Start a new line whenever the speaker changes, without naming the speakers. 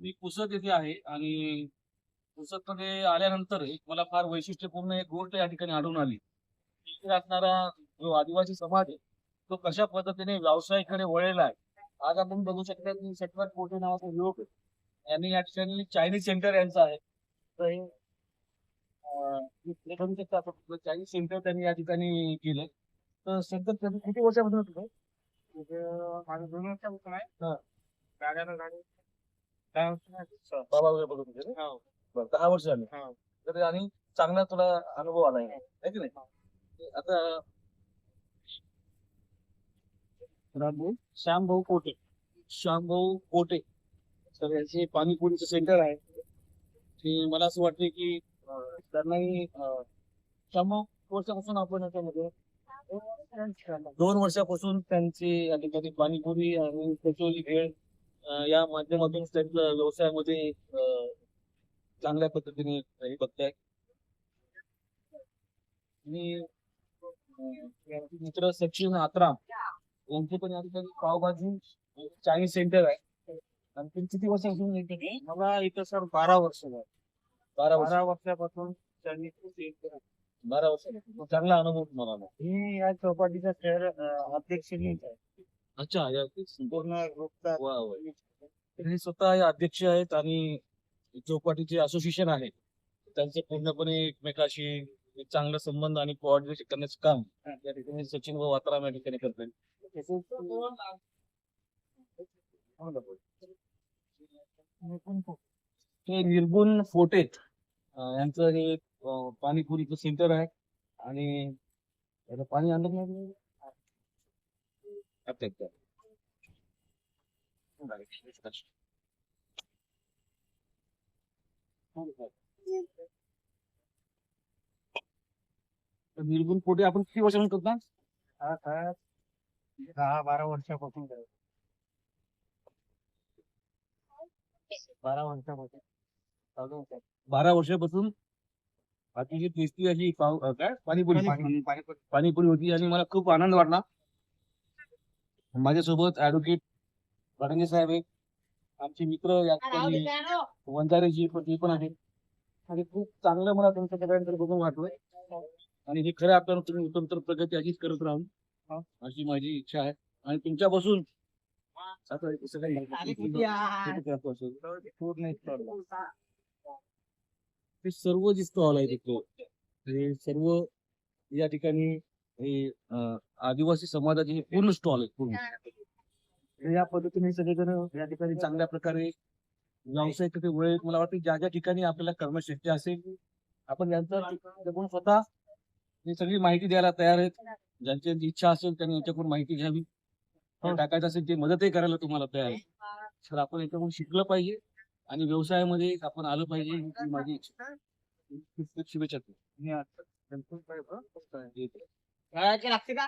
मी पुसद येथे आहे आणि पुसदमध्ये आल्यानंतर एक मला फार वैशिष्ट्यपूर्ण एक गोष्ट या ठिकाणी आढळून आली. इथे असणारा जो आदिवासी समाज आहे तो कशा पद्धतीने व्यावसायिकडे वळलेला आहे आज आपण बघू शकता की सटवर कोटे नावाचा युवक यांनी या ठिकाणी चायनीज सेंटर यांचं आहे. तर हे शकता आपण चायनीज सेंटर त्यांनी या ठिकाणी केलंय. तर सेंटर किती वर्षापासून होतं म्हणजे
माझं दोन वर्षापासून आहे. गाड्यानं गाडी काय
बाबा वगैरे बघत होते ना? बरं दहा वर्ष झाले.
हा.
तर आणि चांगला तुला अनुभव आलाय है. की नाही? आता रामभाऊ
श्याम भाऊ कोटे.
श्यामभाऊ कोटे. तर यांचे पाणीपुरीचं सेंटर आहे. ते मला असं वाटतं की अं, त्यांनाही अं, श्यामभाऊ वर्षापासून आपण याच्यामध्ये दोन वर्षापासून. त्यांची या ठिकाणी पाणीपुरी आणि कचोरी भेळ या माध्यमातून त्यांच्या व्यवसायामध्ये चांगल्या पद्धतीने हे बघताय. आणि मित्र सचिन आत्राम यांचे पण या ठिकाणी पावभाजी चायनीज सेंटर आहे. आणि ते किती वर्षापासून?
मला इथं सर बारा वर्ष झाली.
बारा
बारा वर्षापासून
बारा वर्ष. चांगला अनुभव तुम्हाला. आला.
मी या चौपाटीचा अध्यक्ष आहे.
अच्छा या
पूर्ण ग्रुपचा
वा वा. तर हे स्वतः हे अध्यक्ष आहेत आणि चौपाटीचे असोसिएशन आहे. त्यांचे पूर्णपणे एकमेकाशी एक चांगला संबंध आणि कोऑर्डिनेशन करण्याचं काम या ठिकाणी. सचिन व वात्राम या ठिकाणी करतात ते निर्गुण फोटेत अं, यांचं हे अं, पाणीपुरीचं सेंटर आहे. आणि याला पाणी आणलं नाही? अच्छा. तर निर्गुण पोटे आपण किती वर्षापासून करता
हा सर दहा बारा वर्षापासून करतो. बारा वर्षापासून.
बारा वर्षापासून अतिशय टेस्टी अशी काय पाणीपुरी
पाणी- पाणी-
पाणीपुरी होती आणि मला खूप आनंद वाटला माझ्यासोबत ऍडव्होकेट भडंगे साहेब आहेत. आमचे मित्र या ठिकाणी वंजारेजी पण ते पण आहेत. आणि खूप चांगलं मला तुमच्या सगळ्यांकडे बघून वाटलंय. आणि हे खऱ्या अर्थानं तुम्ही उत्तमतर प्रगती अशीच करत राहून. अशी माझी इच्छा आहे. आणि तुमच्यापासून आता हे सर्व जे स्टॉल आहे तिथे हे सर्व या ठिकाणी हे आदिवासी समाजाचे हे पूर्ण स्टॉल आहेत पूर्ण या पद्धतीने सगळेजण या ठिकाणी चांगल्या प्रकारे व्यवसाय तिथे वेळ मला वाटतं ज्या ज्या ठिकाणी आपल्याला करणं शक्य असेल आपण यांचं स्वतः ही सगळी माहिती द्यायला तयार आहेत ज्यांची इच्छा असेल त्यांनी याच्याकडून माहिती घ्यावी काय टाकायचं असेल ते मदतही करायला तुम्हाला तयार आहे तर आपण याच्याकडून शिकलं पाहिजे आणि व्यवसायामध्ये आपण आलं पाहिजे ही माझी इच्छा आहे. खूप खूप शुभेच्छा
लागते का